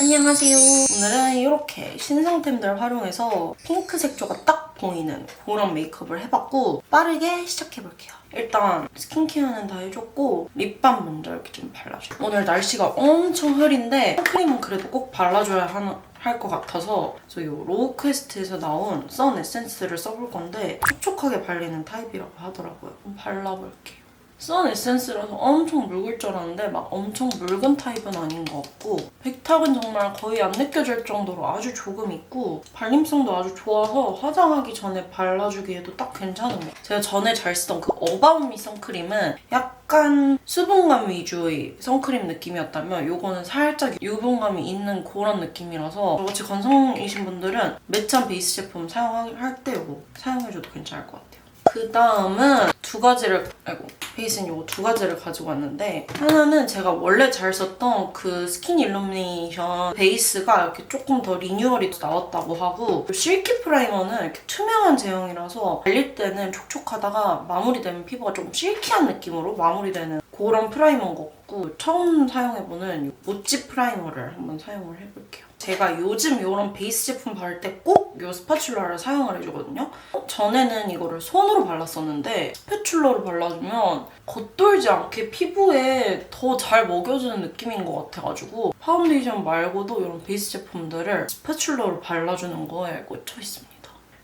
안녕하세요. 오늘은 이렇게 신상템들 활용해서 핑크 색 조가 딱 보이는 그런 메이크업을 해봤고 빠르게 시작해볼게요. 일단 스킨케어는 다 해줬고 립밤 먼저 이렇게 좀 발라줘요. 오늘 날씨가 엄청 흐린데 크림은 그래도 꼭 발라줘야 할것 같아서 저이 로우 퀘스트에서 나온 선 에센스를 써볼 건데 촉촉하게 발리는 타입이라고 하더라고요. 발라볼게요. 선 에센스라서 엄청 묽을 줄 알았는데 막 엄청 묽은 타입은 아닌 것 같고 백탁은 정말 거의 안 느껴질 정도로 아주 조금 있고 발림성도 아주 좋아서 화장하기 전에 발라주기에도 딱 괜찮은 것 같아요. 제가 전에 잘 쓰던 그 어바웃미 선크림은 약간 수분감 위주의 선크림 느낌이었다면 이거는 살짝 유분감이 있는 그런 느낌이라서 저같이 건성이신 분들은 매트한 베이스 제품 사용할 때 사용해줘도 괜찮을 것 같아요. 그 다음은 두 가지를, 아이고, 베이스는 이거 두 가지를 가지고 왔는데, 하나는 제가 원래 잘 썼던 그 스킨 일루미네이션 베이스가 이렇게 조금 더 리뉴얼이 나왔다고 하고, 실키 프라이머는 이렇게 투명한 제형이라서 발릴 때는 촉촉하다가 마무리되면 피부가 조금 실키한 느낌으로 마무리되는 그런 프라이머인 것 같고, 처음 사용해보는 이 모찌 프라이머를 한번 사용을 해볼게요. 제가 요즘 이런 베이스 제품 바를 때 꼭 이 스파츌라를 사용을 해주거든요. 어, 전에는 이거를 손으로 발랐었는데 스패츌러로 발라주면 겉돌지 않게 피부에 더 잘 먹여주는 느낌인 것 같아가지고 파운데이션 말고도 이런 베이스 제품들을 스패츌러로 발라주는 거에 꽂혀 있습니다.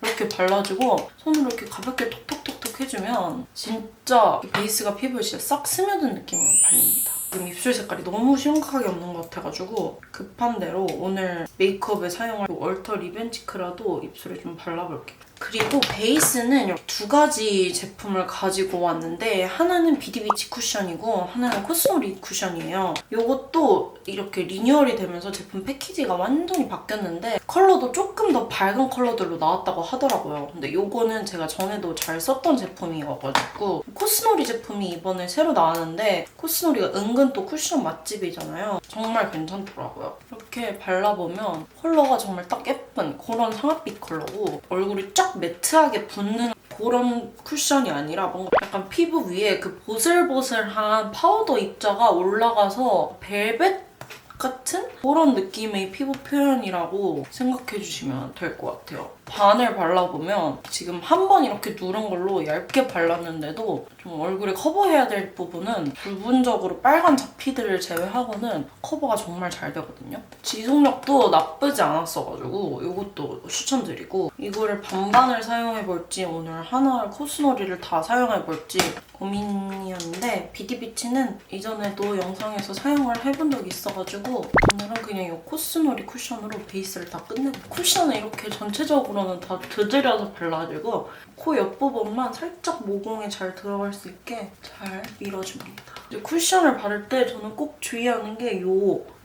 이렇게 발라주고 손으로 이렇게 가볍게 톡톡톡톡 해주면 진짜 이 베이스가 피부에 진짜 싹 스며든 느낌으로 발립니다. 지금 입술 색깔이 너무 심각하게 없는 것 같아가지고 급한 대로 오늘 메이크업에 사용할 월터 리벤치크라도 입술에 좀 발라볼게요. 그리고 베이스는 두 가지 제품을 가지고 왔는데 하나는 비디비치 쿠션이고 하나는 코스모리 쿠션이에요. 이것도 이렇게 리뉴얼이 되면서 제품 패키지가 완전히 바뀌었는데 컬러도 조금 더 밝은 컬러들로 나왔다고 하더라고요. 근데 이거는 제가 전에도 잘 썼던 제품이어가지고 코스모리 제품이 이번에 새로 나왔는데 코스모리가 은근 또 쿠션 맛집이잖아요. 정말 괜찮더라고요. 이렇게 발라보면 컬러가 정말 딱 예쁜 그런 상아빛 컬러고 얼굴이 쫙 매트하게 붙는 그런 쿠션이 아니라 뭔가 약간 피부 위에 그 보슬보슬한 파우더 입자가 올라가서 벨벳 같은 그런 느낌의 피부 표현이라고 생각해 주시면 될 것 같아요. 반을 발라보면 지금 한 번 이렇게 누른 걸로 얇게 발랐는데도 좀 얼굴에 커버해야 될 부분은 부분적으로 빨간 잡피들을 제외하고는 커버가 정말 잘 되거든요. 지속력도 나쁘지 않았어가지고 이것도 추천드리고 이거를 반반을 사용해볼지 오늘 하나 코스놀이를 다 쿠사용해볼지 고민이었는데 비디비치는 이전에도 영상에서 사용을 해본 적이 있어가지고 오늘은 그냥 이 코스놀이 쿠션으로 베이스를 다 끝내고 쿠션을 이렇게 전체적으로는 다 두드려서 발라주고 코 옆부분만 살짝 모공에 잘 들어갈 수 있게 잘 밀어줍니다. 이제 쿠션을 바를 때 저는 꼭 주의하는 게 이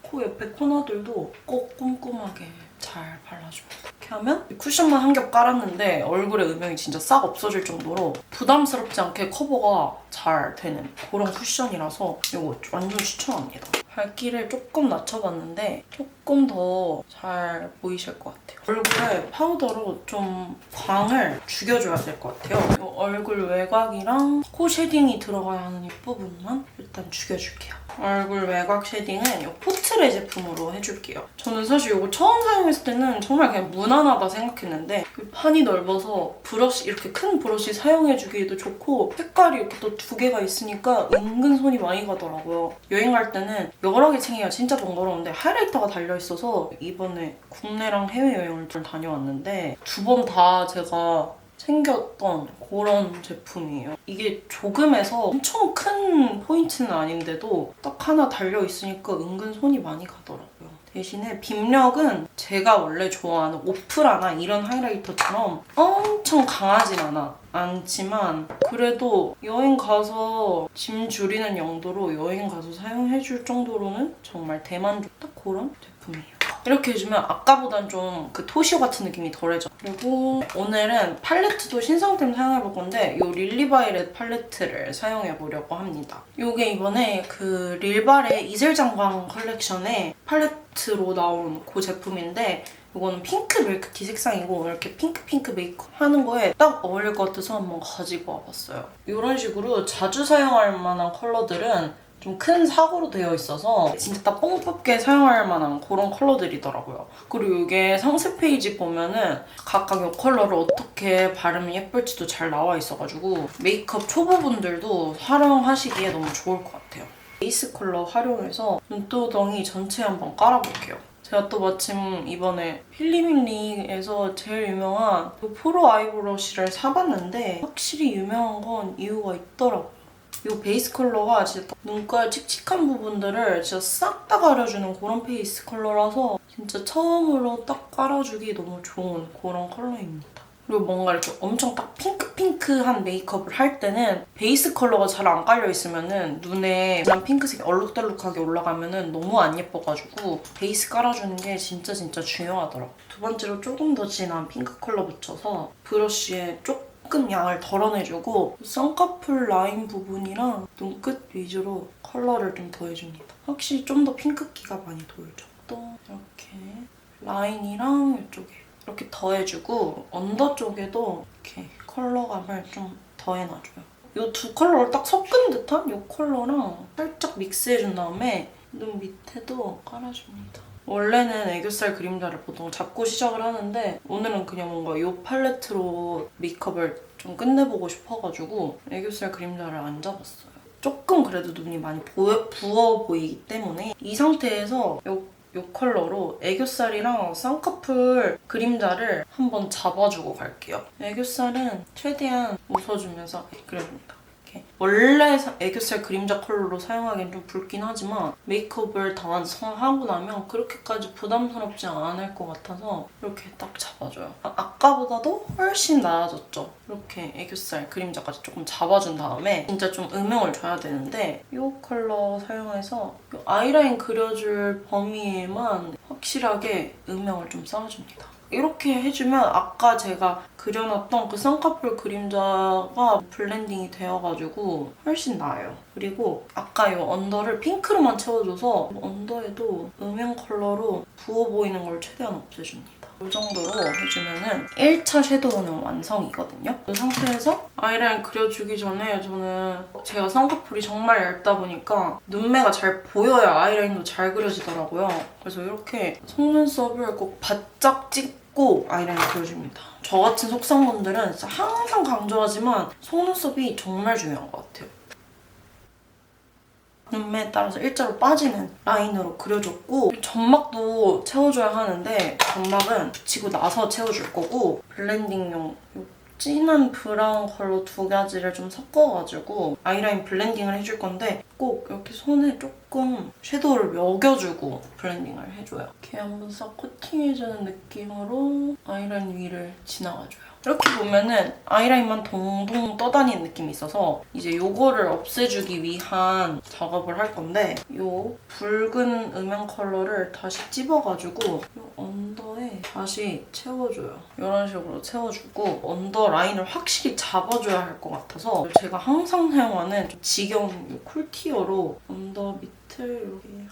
코 옆에 코너들도 꼭 꼼꼼하게 잘 발라줍니다. 이렇게 하면 쿠션만 한 겹 깔았는데 얼굴에 음영이 진짜 싹 없어질 정도로 부담스럽지 않게 커버가 잘 되는 그런 쿠션이라서 이거 완전 추천합니다. 밝기를 조금 낮춰봤는데 조금 더 잘 보이실 것 같아요. 얼굴에 파우더로 좀 광을 죽여줘야 될 것 같아요. 이 얼굴 외곽이랑 코 쉐딩이 들어가야 하는 입부분만 일단 죽여줄게요. 얼굴 외곽 쉐딩은 이 포트레 제품으로 해줄게요. 저는 사실 이거 처음 사용했을 때는 정말 그냥 무난하다 생각했는데 이 판이 넓어서 브러쉬 이렇게 큰 브러쉬 사용해주기에도 좋고 색깔이 이렇게 또두 개가 있으니까 은근 손이 많이 가더라고요. 여행 갈 때는 여러 개 챙기기가 진짜 번거로운데 하이라이터가 달려있어서 이번에 국내랑 해외여행을 좀 다녀왔는데 두 번 다 제가 챙겼던 그런 제품이에요. 이게 조금해서 엄청 큰 포인트는 아닌데도 딱 하나 달려있으니까 은근 손이 많이 가더라고요. 대신에 빔력은 제가 원래 좋아하는 오프라나 이런 하이라이터처럼 엄청 강하진 않아. 않지만 그래도 여행 가서 짐 줄이는 용도로 여행 가서 사용해줄 정도로는 정말 대만족 딱 그런 제품이에요. 이렇게 해주면 아까보단 좀 그 토시오 같은 느낌이 덜해져. 그리고 오늘은 팔레트도 신상템 사용해볼 건데 이 릴리바이렛 팔레트를 사용해보려고 합니다. 이게 이번에 그 릴발의 이슬장광 컬렉션의 팔레트로 나온 그 제품인데 이거는 핑크 밀크티 색상이고 이렇게 핑크핑크 메이크업 하는 거에 딱 어울릴 것 같아서 한번 가지고 와봤어요. 이런 식으로 자주 사용할 만한 컬러들은 좀 큰 사고로 되어 있어서 진짜 딱 뽕 뽑게 사용할 만한 그런 컬러들이더라고요. 그리고 이게 상세 페이지 보면은 각각 이 컬러를 어떻게 바르면 예쁠지도 잘 나와 있어가지고 메이크업 초보분들도 활용하시기에 너무 좋을 것 같아요. 베이스 컬러 활용해서 눈두덩이 전체에 한번 깔아볼게요. 제가 또 마침 이번에 필리밀리에서 제일 유명한 이 포로 아이브러쉬를 사봤는데 확실히 유명한 건 이유가 있더라고요. 이 베이스 컬러가 진짜 눈가 칙칙한 부분들을 진짜 싹 다 가려주는 그런 베이스 컬러라서 진짜 처음으로 딱 깔아주기 너무 좋은 그런 컬러입니다. 그리고 뭔가 이렇게 엄청 딱 핑크핑크한 메이크업을 할 때는 베이스 컬러가 잘 안 깔려 있으면은 눈에 그냥 핑크색이 얼룩덜룩하게 올라가면 은 너무 안 예뻐가지고 베이스 깔아주는 게 진짜 진짜 중요하더라고. 두 번째로 조금 더 진한 핑크 컬러 붙여서 브러쉬에 조금 양을 덜어내주고 쌍꺼풀 라인 부분이랑 눈끝 위주로 컬러를 좀 더해줍니다. 확실히 좀 더 핑크기가 많이 돌죠. 또 이렇게 라인이랑 이쪽에 이렇게 더해주고 언더 쪽에도 이렇게 컬러감을 좀 더해놔줘요. 이 두 컬러를 딱 섞은 듯한 이 컬러랑 살짝 믹스해준 다음에 눈 밑에도 깔아줍니다. 원래는 애교살 그림자를 보통 잡고 시작을 하는데 오늘은 그냥 뭔가 이 팔레트로 메이크업을 좀 끝내보고 싶어가지고 애교살 그림자를 안 잡았어요. 조금 그래도 눈이 많이 부어, 부어 보이기 때문에 이 상태에서 이이 컬러로 애교살이랑 쌍꺼풀 그림자를 한번 잡아주고 갈게요. 애교살은 최대한 웃어주면서 그려줍니다. 이렇게. 원래 사- 애교살 그림자 컬러로 사용하기엔 좀 붉긴 하지만 메이크업을 다 완성하고 나면 그렇게까지 부담스럽지 않을 것 같아서 이렇게 딱 잡아줘요. 아, 아까보다도 훨씬 나아졌죠? 이렇게 애교살 그림자까지 조금 잡아준 다음에 진짜 좀 음영을 줘야 되는데 이 컬러 사용해서 이 아이라인 그려줄 범위에만 확실하게 음영을 좀 쌓아줍니다. 이렇게 해주면 아까 제가 그려놨던 그 쌍꺼풀 그림자가 블렌딩이 되어가지고 훨씬 나아요. 그리고 아까 이 언더를 핑크로만 채워줘서 언더에도 음영 컬러로 부어 보이는 걸 최대한 없애줍니다. 이 정도로 해주면은 1차 섀도우는 완성이거든요. 이 상태에서 아이라인 그려주기 전에 저는 제가 쌍꺼풀이 정말 얇다 보니까 눈매가 잘 보여야 아이라인도 잘 그려지더라고요. 그래서 이렇게 속눈썹을 꼭 바짝 찍고 아이라인 그려줍니다. 저 같은 속상분들은 진짜 항상 강조하지만 속눈썹이 정말 중요한 것 같아요. 눈매에 따라서 일자로 빠지는 라인으로 그려줬고 점막도 채워줘야 하는데 점막은 붙이고 나서 채워줄 거고 블렌딩용 요 진한 브라운 컬러 두 가지를 좀 섞어가지고 아이라인 블렌딩을 해줄 건데 꼭 이렇게 손에 조금 섀도우를 먹여주고 블렌딩을 해줘요. 이렇게 한번 싹 코팅해주는 느낌으로 아이라인 위를 지나가줘요. 이렇게 보면은 아이라인만 동동 떠다니는 느낌이 있어서 이제 요거를 없애주기 위한 작업을 할 건데 요 붉은 음영 컬러를 다시 찝어가지고 요 언더에 다시 채워줘요. 이런 식으로 채워주고 언더 라인을 확실히 잡아줘야 할 것 같아서 제가 항상 사용하는 좀 지겨운 요 쿨티어로 언더 밑을 이렇게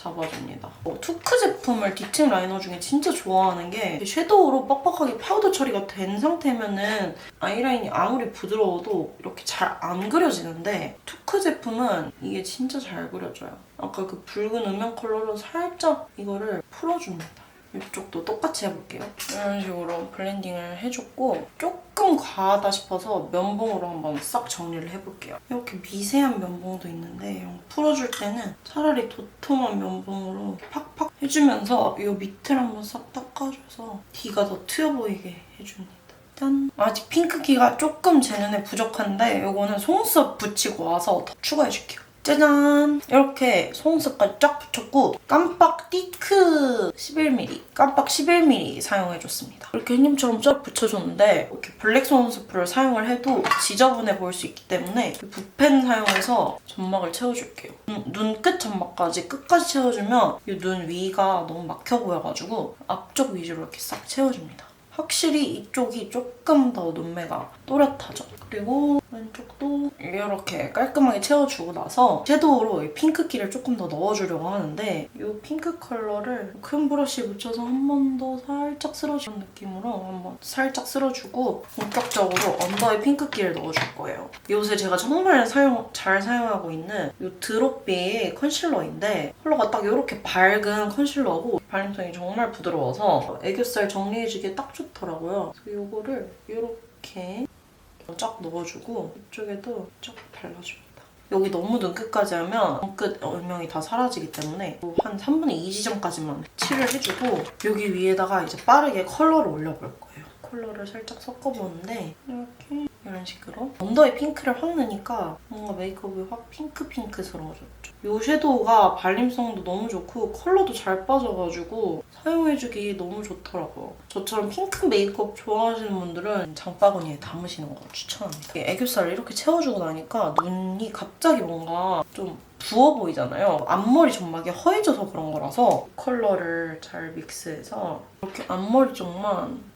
잡아줍니다. 어, 투크 제품을 뒤층 라이너 중에 진짜 좋아하는 게 섀도우로 빡빡하게 파우더 처리가 된 상태면은 아이라인이 아무리 부드러워도 이렇게 잘 안 그려지는데 투크 제품은 이게 진짜 잘 그려져요. 아까 그 붉은 음영 컬러로 살짝 이거를 풀어줍니다. 이쪽도 똑같이 해볼게요. 이런 식으로 블렌딩을 해줬고 조금 과하다 싶어서 면봉으로 한번 싹 정리를 해볼게요. 이렇게 미세한 면봉도 있는데 풀어줄 때는 차라리 도톰한 면봉으로 팍팍 해주면서 이 밑을 한번 싹 닦아줘서 뒤가 더 트여 보이게 해줍니다. 짠! 아직 핑크기가 조금 제 눈에 부족한데 이거는 속눈썹 붙이고 와서 더 추가해줄게요. 짜잔! 이렇게 속눈썹까지 쫙 붙였고 깜빡 띠크 11mm, 깜빡 11mm 사용해줬습니다. 이렇게 햇님처럼 쫙 붙여줬는데 이렇게 블랙 속눈썹을 사용을 해도 지저분해 보일 수 있기 때문에 이 붓펜 사용해서 점막을 채워줄게요. 눈, 눈끝 점막까지 끝까지 채워주면 이 눈 위가 너무 막혀 보여가지고 앞쪽 위주로 이렇게 싹 채워줍니다. 확실히 이쪽이 조금 더 눈매가 또렷하죠. 그리고 왼쪽도 이렇게 깔끔하게 채워주고 나서 섀도우로 이 핑크기를 조금 더 넣어주려고 하는데 이 핑크 컬러를 큰 브러쉬에 묻혀서 한 번 더 살짝 쓸어주는 느낌으로 한번 살짝 쓸어주고 본격적으로 언더에 핑크기를 넣어줄 거예요. 요새 제가 정말 사용, 잘 사용하고 있는 이 드롭비의 컨실러인데 컬러가 딱 이렇게 밝은 컨실러고 발림성이 정말 부드러워서 애교살 정리해주기에 딱 좋더라고요. 그래서 이거를 이렇게 쫙 넣어주고 이쪽에도 쫙 발라줍니다. 여기 너무 눈끝까지 하면 눈끝 얼명이 다 사라지기 때문에 한 3분의 2 지점까지만 칠을 해주고 여기 위에다가 이제 빠르게 컬러를 올려볼 거예요. 컬러를 살짝 섞어보는데 이렇게 이런 식으로 언더에 핑크를 확 넣으니까 뭔가 메이크업이 확 핑크핑크스러워졌죠. 이 섀도우가 발림성도 너무 좋고 컬러도 잘 빠져가지고 사용해주기 너무 좋더라고요. 저처럼 핑크 메이크업 좋아하시는 분들은 장바구니에 담으시는 거 추천합니다. 이 애교살을 이렇게 채워주고 나니까 눈이 갑자기 뭔가 좀 부어 보이잖아요. 앞머리 점막이 허해져서 그런 거라서 컬러를 잘 믹스해서 이렇게 앞머리 쪽만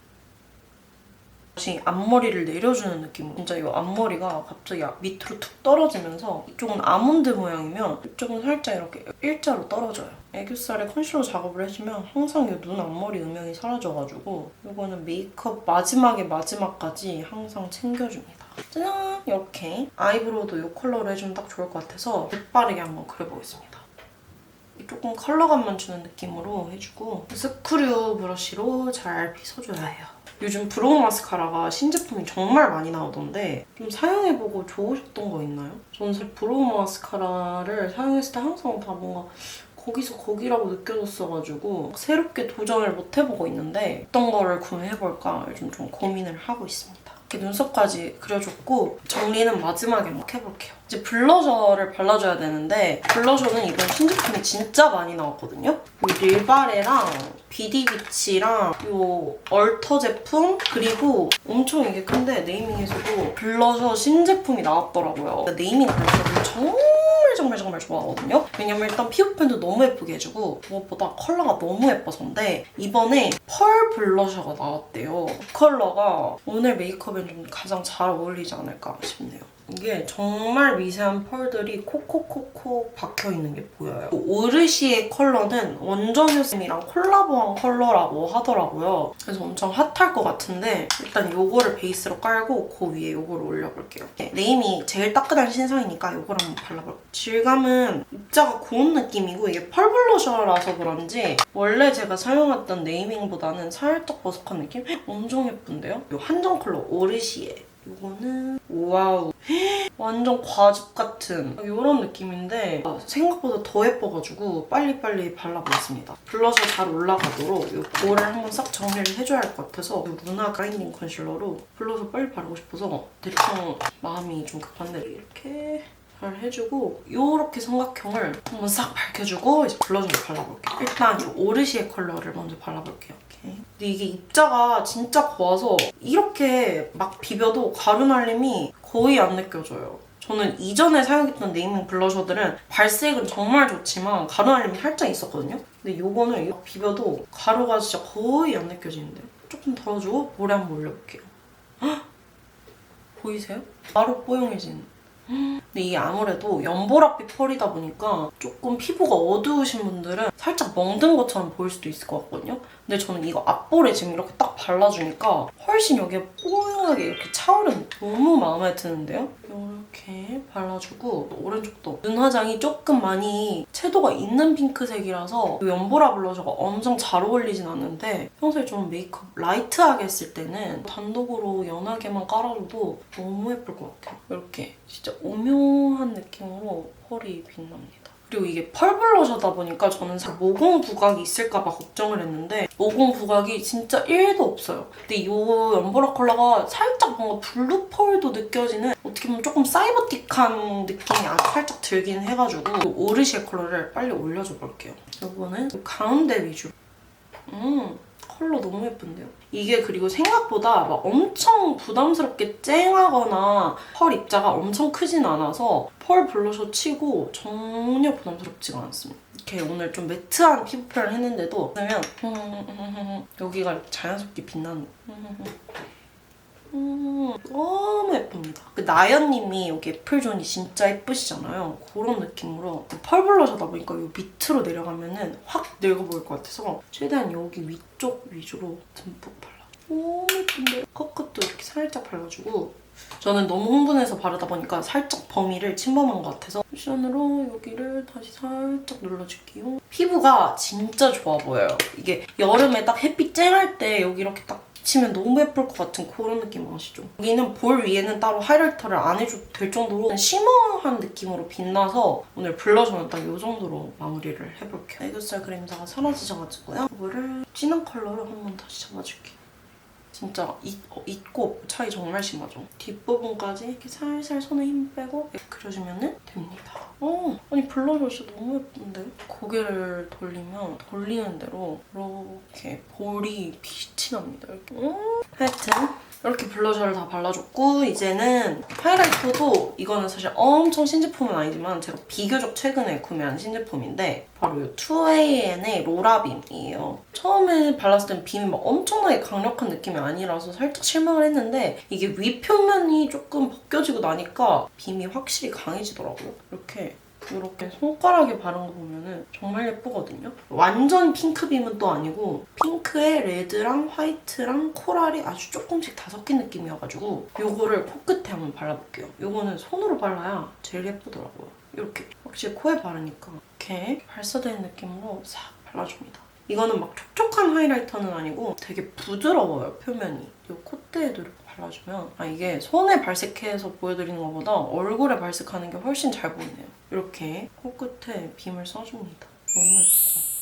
다시 앞머리를 내려주는 느낌으로 진짜 이 앞머리가 갑자기 밑으로 툭 떨어지면서 이쪽은 아몬드 모양이면 이쪽은 살짝 이렇게 일자로 떨어져요. 애교살에 컨실러 작업을 해주면 항상 이 눈 앞머리 음영이 사라져가지고 이거는 메이크업 마지막에 마지막까지 항상 챙겨줍니다. 짜잔! 이렇게 아이브로우도 이 컬러로 해주면 딱 좋을 것 같아서 빠르게 한번 그려보겠습니다. 조금 컬러감만 주는 느낌으로 해주고 스크류 브러쉬로 잘 빗어줘야 해요. 요즘 브로우 마스카라가 신제품이 정말 많이 나오던데 좀 사용해보고 좋으셨던 거 있나요? 저는 사실 브로우 마스카라를 사용했을 때 항상 다 뭔가 거기서 거기라고 느껴졌어가지고 새롭게 도전을 못 해보고 있는데 어떤 거를 구매해볼까 요즘 좀 고민을 하고 있습니다. 이렇게 눈썹까지 그려줬고 정리는 마지막에 막 해볼게요. 이제 블러셔를 발라줘야 되는데 블러셔는 이번 신제품이 진짜 많이 나왔거든요. 이 릴바레랑 비디비치랑 이 얼터 제품 그리고 엄청 이게 큰데 네이밍에서도 블러셔 신제품이 나왔더라고요. 네이밍 블러셔를 정말 정말 정말 좋아하거든요. 왜냐면 일단 피부 표현도 너무 예쁘게 해주고 무엇보다 컬러가 너무 예뻐서인데 이번에 펄 블러셔가 나왔대요. 이 컬러가 오늘 메이크업엔 좀 가장 잘 어울리지 않을까 싶네요. 이게 정말 미세한 펄들이 콕콕콕콕 박혀있는 게 보여요. 오르시의 컬러는 원정효쌤이랑 콜라보한 컬러라고 하더라고요. 그래서 엄청 핫할 것 같은데 일단 요거를 베이스로 깔고 그 위에 요거를 올려볼게요. 네, 네임이 제일 따끈한 신상이니까 요걸 한번 발라볼게요. 질감은 입자가 고운 느낌이고 이게 펄 블러셔라서 그런지 원래 제가 사용했던 네이밍보다는 살짝 버석한 느낌? 엄청 예쁜데요? 요 한정 컬러 오르시에 이거는 와우 완전 과즙 같은 이런 느낌인데 생각보다 더 예뻐가지고 빨리빨리 발라보겠습니다. 블러셔 잘 올라가도록 이 볼을 한번 싹 정리를 해줘야 할 것 같아서 이 루나 그라인딩 컨실러로 블러셔 빨리 바르고 싶어서 대충 마음이 좀 급한데 이렇게 잘 해주고 이렇게 삼각형을 한번 싹 밝혀주고 이제 블러셔를 발라볼게요. 일단 이 오르시의 컬러를 먼저 발라볼게요. 근데 이게 입자가 진짜 고와서 이렇게 막 비벼도 가루 날림이 거의 안 느껴져요. 저는 이전에 사용했던 네이밍 블러셔들은 발색은 정말 좋지만 가루 날림이 살짝 있었거든요. 근데 이렇게 비벼도 가루가 진짜 거의 안 느껴지는데요. 조금 덜어주고 볼에 한번 올려볼게요. 헉! 보이세요? 바로 뽀용해지는. 근데 이게 아무래도 연보라빛 펄이다 보니까 조금 피부가 어두우신 분들은 살짝 멍든 것처럼 보일 수도 있을 것 같거든요. 근데 저는 이거 앞볼에 지금 이렇게 딱 발라주니까 훨씬 여기에 뽀용하게 이렇게 차오르는 너무 마음에 드는데요? 이렇게 발라주고 오른쪽도 눈 화장이 조금 많이 채도가 있는 핑크색이라서 이 연보라 블러셔가 엄청 잘 어울리진 않는데 평소에 좀 메이크업 라이트하게 했을 때는 단독으로 연하게만 깔아줘도 너무 예쁠 것 같아요. 이렇게 진짜 오묘한 느낌으로 펄이 빛납니다. 그리고 이게 펄 블러셔다 보니까 저는 사실 모공 부각이 있을까봐 걱정을 했는데 모공 부각이 진짜 1도 없어요. 근데 이 연보라 컬러가 살짝 뭔가 블루 펄도 느껴지는 어떻게 보면 조금 사이버틱한 느낌이 살짝 들긴 해가지고 이 오르시의 컬러를 빨리 올려줘 볼게요. 이거는 가운데 위주로. 음, 컬러 너무 예쁜데요? 이게 그리고 생각보다 막 엄청 부담스럽게 쨍하거나 펄 입자가 엄청 크진 않아서 펄 블러셔 치고 전혀 부담스럽지가 않습니다. 이렇게 오늘 좀 매트한 피부 표현을 했는데도 그러면 여기가 이렇게 자연스럽게 빛나는 음, 너무 예쁩니다. 그 나연님이 여기 애플존이 진짜 예쁘시잖아요. 그런 느낌으로 펄 블러셔다 보니까 이 밑으로 내려가면은 확 늙어 보일 것 같아서 최대한 여기 위쪽 위주로 듬뿍 발라. 너무 예쁜데? 컷컷도 이렇게 살짝 발라주고 저는 너무 흥분해서 바르다 보니까 살짝 범위를 침범한 것 같아서 쿠션으로 여기를 다시 살짝 눌러줄게요. 피부가 진짜 좋아 보여요. 이게 여름에 딱 햇빛 쨍할 때 여기 이렇게 딱 비치면 너무 예쁠 것 같은 그런 느낌 아시죠? 여기는 볼 위에는 따로 하이라이터를 안 해줘도 될 정도로 쉬머한 느낌으로 빛나서 오늘 블러셔는 딱 이 정도로 마무리를 해볼게요. 애교살 그림자가 사라지셔가지고요. 이거를 진한 컬러로 한번 다시 잡아줄게요. 진짜 있, 어, 차이 정말 심하죠. 뒷부분까지 이렇게 살살 손에 힘 빼고 그려주면 됩니다. 어, 아니 블러셔 진짜 너무 예쁜데? 고개를 돌리면 돌리는 대로 이렇게 볼이 빛이 납니다. 이렇게. 음. 하여튼 이렇게 블러셔를 다 발라줬고 이제는 하이라이터도 이거는 사실 엄청 신제품은 아니지만 제가 비교적 최근에 구매한 신제품인데 바로 이 2AN의 로라빔이에요. 처음에 발랐을 땐 빔이 막 엄청나게 강력한 느낌이 아니라서 살짝 실망을 했는데 이게 윗표면이 조금 벗겨지고 나니까 빔이 확실히 강해지더라고요. 이렇게 이렇게 손가락에 바른 거 보면은 정말 예쁘거든요. 완전 핑크빔은 또 아니고 핑크에 레드랑 화이트랑 코랄이 아주 조금씩 다 섞인 느낌이어가지고 요거를 코끝에 한번 발라볼게요. 요거는 손으로 발라야 제일 예쁘더라고요. 이렇게 확실히 코에 바르니까 이렇게 발사된 느낌으로 싹 발라줍니다. 이거는 막 촉촉한 하이라이터는 아니고 되게 부드러워요, 표면이. 이 콧대에도 이렇게 발라주면 아 이게 손에 발색해서 보여드리는 것보다 얼굴에 발색하는 게 훨씬 잘 보이네요. 이렇게 코끝에 빔을 써줍니다. 너무 예쁘죠?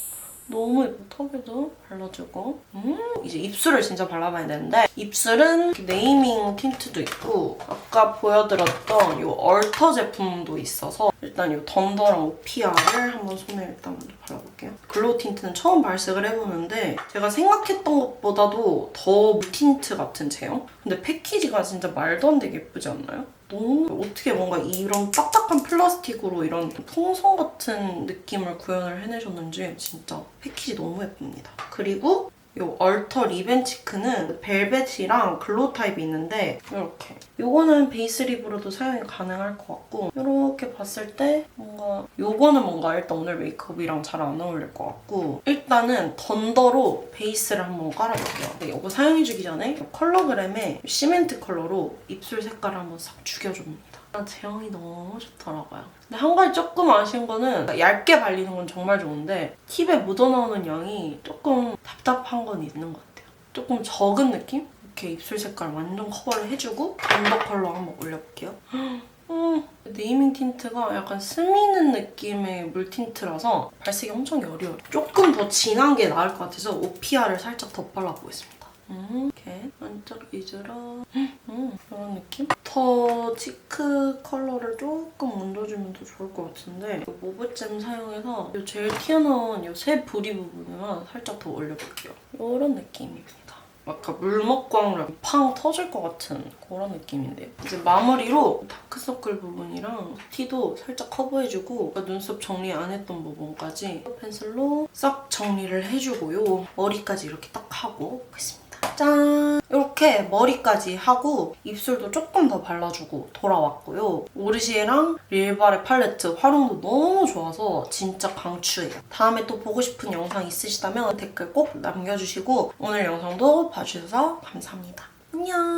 너무 예쁜 턱에도 발라주고 음 이제 입술을 진짜 발라봐야 되는데 입술은 네이밍 틴트도 있고 아까 보여드렸던 이 얼터 제품도 있어서 일단 이 던더랑 오피아를 한번 손에 일단 먼저 발라볼게요. 글로우 틴트는 처음 발색을 해보는데 제가 생각했던 것보다도 더 틴트 같은 제형? 근데 패키지가 진짜 말도 안 되게 예쁘지 않나요? 어떻게 뭔가 이런 딱딱한 플라스틱으로 이런 풍선 같은 느낌을 구현을 해내셨는지 진짜 패키지 너무 예쁩니다. 그리고 이 얼터 리벤 치크는 벨벳이랑 글로우 타입이 있는데 이렇게 요거는 베이스 립으로도 사용이 가능할 것 같고 이렇게 봤을 때 뭔가 요거는 뭔가 일단 오늘 메이크업이랑 잘 안 어울릴 것 같고 일단은 던더로 베이스를 한번 깔아볼게요. 이거 사용해주기 전에 컬러그램에 시멘트 컬러로 입술 색깔을 한번 싹 죽여줍니다. 아, 제형이 너무 좋더라고요. 근데 한 가지 조금 아쉬운 거는 얇게 발리는 건 정말 좋은데 팁에 묻어나오는 양이 조금 답답한 건 있는 것 같아요. 조금 적은 느낌? 이렇게 입술 색깔 완전 커버를 해주고 언더 컬러 한번 올려볼게요. 음, 네이밍 틴트가 약간 스미는 느낌의 물 틴트라서 발색이 엄청 여려요. 조금 더 진한 게 나을 것 같아서 오피아를 살짝 더 발라보겠습니다. 음, 이렇게 안쪽 위주로 음, 이런 느낌? 더 치크 컬러를 조금 얹어주면 더 좋을 것 같은데 이 모브잼 사용해서 이 제일 튀어나온 이 새 부리 부분에만 살짝 더 올려볼게요. 이런 느낌입니다. 아까 물먹광을 팡 터질 것 같은 그런 느낌인데요. 이제 마무리로 다크서클 부분이랑 티도 살짝 커버해주고 눈썹 정리 안 했던 부분까지 펜슬로 싹 정리를 해주고요. 머리까지 이렇게 딱 하고 오겠습니다. 짠! 이렇게 머리까지 하고 입술도 조금 더 발라주고 돌아왔고요. 오르시에랑 릴바레 팔레트 활용도 너무 좋아서 진짜 강추해요. 다음에 또 보고 싶은 영상 있으시다면 댓글 꼭 남겨주시고 오늘 영상도 봐주셔서 감사합니다. 안녕!